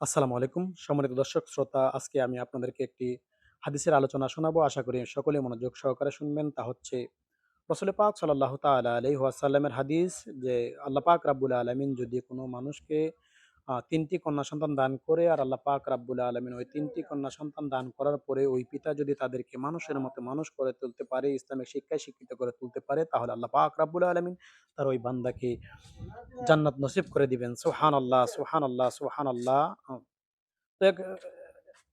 আসসালামু আলাইকুম। সম্মানিত দর্শক শ্রোতা, আজকে আমি আপনাদেরকে একটি হাদিসের আলোচনা শোনাবো। আশা করি সকলে মনোযোগ সহকারে শুনবেন। তা হচ্ছে রসুল পাক সাল্লাহ তাল আলহ আসাল্লামের হাদিস যে আল্লাহ পাক রাবুল আলামিন যদি কোনো মানুষকে আ ৩ টি কন্যা সন্তান দান করে আর আল্লাহ পাক রাব্বুল আলমিন ওই তিনটি কন্যা সন্তান দান করার পরে ওই পিতা যদি তাদেরকে মানুষের মতো মানুষ করে তুলতে পারে, ইসলামিক শিক্ষায় শিক্ষিত করে তুলতে পারে, তাহলে আল্লাহ পাক রাব্বুল আলমিন তার ওই বান্দাকে জান্নাত নসিব করে দিবেন। সোহান আল্লাহ সোহান আল্লাহ তো এক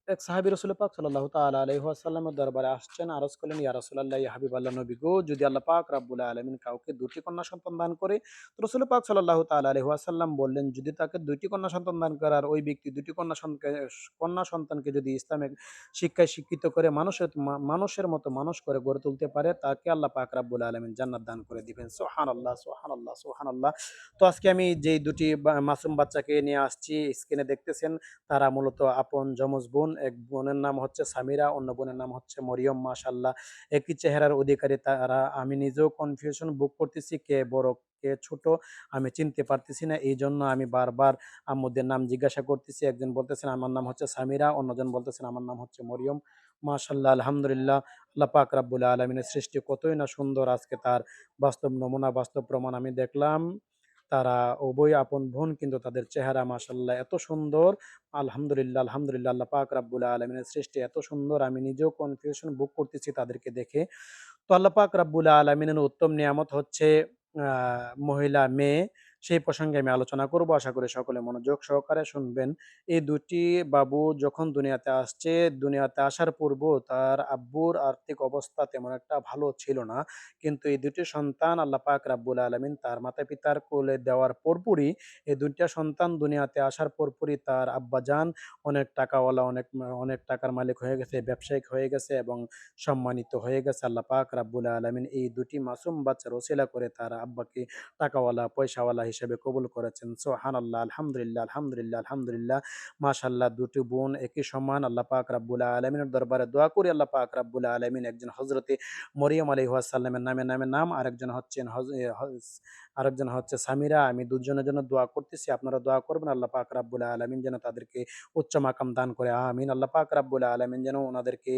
এক সাহাবী রাসূল পাক সাল্লাল্লাহু তাআলা আলাইহি ওয়াসাল্লামের দরবারে আসছেন, আরজ করলেন, "ইয়া রাসূলাল্লাহ, ইয়া হাবিবাল্লাহ নবী গো, যদি আল্লাহ পাক রাব্বুল আলামিন কাউকে দুটি কন্যা সন্তান দান করে" তো রাসূল পাক সাল্লাল্লাহু তাআলা আলাইহি ওয়াসাল্লাম বললেন, "যদি তাকে দুটি কন্যা সন্তান দান করে আর ওই ব্যক্তি দুটি কন্যা কন্যা সন্তানকে যদি ইসলামিক শিক্ষায় শিক্ষিত করে মানুষের মানুষের মতো মানুষ করে গড়ে তুলতে পারে, তাকে আল্লাহ পাক রাব্বুল আলামিন জান্নাত দান করে দিবেন।" সুবহানাল্লাহ, সুবহানাল্লাহ, সুবহানাল্লাহ। তো আজকে আমি যেই দুটি মাসুম বাচ্চাকে নিয়ে আসছি, স্ক্রিনে দেখতেছেন তারা মূলত আপন যমজ বোন। এক বোনের নাম হচ্ছে সামিরা, অন্য বোনের নাম হচ্ছে মরিয়ম। মাশাআল্লাহ একই চেহারার অধিকারী তারা। আমি নিজেও কনফিউশন বুক করতেছি কে বড়, কে ছোট আমি চিনতে পারতেছি না। এই জন্য আমি বারবার আম্মুদের নাম জিজ্ঞাসা করতেছি। একজন বলতেছেন আমার নাম হচ্ছে সামিরা, অন্যজন বলতেছেন আমার নাম হচ্ছে মরিয়ম। মাশাআল্লাহ আলহামদুলিল্লাহ। আল্লাহ পাক রাব্বুল আলামিনের সৃষ্টি কতই না সুন্দর। আজকে তার বাস্তব নমুনা, বাস্তব প্রমাণ আমি দেখলাম। তারা উভয় আপন বোন কিন্তু তাদের চেহারা মাসাল্লাহ এত সুন্দর। আলহামদুলিল্লাহ, আলহামদুলিল্লাহ। আল্লাহ পাক রাব্বুল আলমিনের সৃষ্টি এত সুন্দর আমি নিজেও কনফিউশন বুক করতেছি তাদেরকে দেখে। তো আল্লাহ পাক রাব্বুল আলমিনের উত্তম নিয়ামত হচ্ছে মহিলা, মেয়ে। সেই প্রসঙ্গে আমি আলোচনা করব। আশা করি সকলে মনোযোগ সহকারে শুনবেন। এই দুটি বাবু যখন দুনিয়াতে আসছে, দুনিয়াতে আসার পূর্ব তার আব্বুর আর্থিক অবস্থা তেমন একটা ভালো ছিল না। কিন্তু এই দুটি সন্তান আল্লাহ পাক রাব্বুল আলামিন তার মাতা-পিতার কোলে দেওয়ার পরপরই এই ২ টা সন্তান দুনিয়াতে আসার পরপরই তার আব্বাজান অনেক টাকাওয়ালা, অনেক অনেক টাকার মালিক হয়ে গেছে, ব্যবসায়িক হয়ে গেছে এবং সম্মানিত হয়ে গেছে। আল্লাহ পাক রাব্বুল আলামিন এই দুটি মাসুম বাচ্চার ওসিলা করে তার আব্বাকে টাকাওয়ালা, পয়সাওয়ালা হিসেবে কবুল করেছেন। সুবহানাল্লাহ, আলহামদুলিল্লাহ, আলহামদুলিল্লাহ, আলহামদুলিল্লাহ। মাশাআল্লাহ ২ টি বোন একই সমান। আল্লাহ পাক রাব্বুল আলামিনের দরবারে দোয়া করি আল্লাহ পাক রাব্বুল আলামিন একজন হযরতে মরিয়ম আলাইহিস সালামের নামে, নামে নাম আরেকজন হচ্ছেন আরেকজন হচ্ছে সামিরা। আমি দুজনের জন্য দোয়া করতেছি। আপনারা দোয়া করবেন আল্লাহ পাক রাব্বুল আলামিন যেন তাদেরকে উচ্চ মাকাম দান করে। আমিন। আল্লাহ পাক রাব্বুল আলামিন যেন উনাদেরকে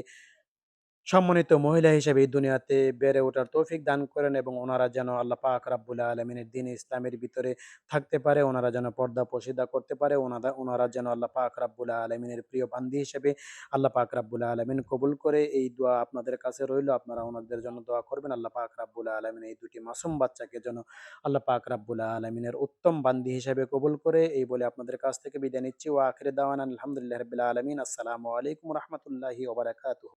সম্মানিত মহিলা হিসেবে এই দুনিয়াতে বেড়ে ওঠার তৌফিক দান করেন এবং ওনারা যেন আল্লাহ পাক রাব্বুল আলামিনের দ্বীন ইসলামের ভিতরে থাকতে পারে। ওনারা যেন পর্দা পর্শিদা করতে পারে। ওনারা ওনারা যেন আল্লাহ পাক রাব্বুল আলামিনের প্রিয় বান্দি হিসেবে আল্লাহ পাক রাব্বুল আলামিন কবুল করে। এই দোয়া আপনাদের কাছে রইল। আপনারা ওনাদের জন্য দোয়া করবেন। আল্লাহ পাক রাব্বুল আলামিন এই দুটি মাসুম বাচ্চাকে যেন আল্লাহ পাক রাব্বুল আলামিনের উত্তম বান্দি হিসেবে কবুল করে। এই বলে আপনাদের কাছ থেকে বিদায় নিচ্ছি। ওয়া আখির দাওয়ানা আলহামদুলিল্লাহি রাব্বিল আলামিন। আসসালামু আলাইকুম রাহমাতুল্লাহি ওয়া বারাকাতুহু।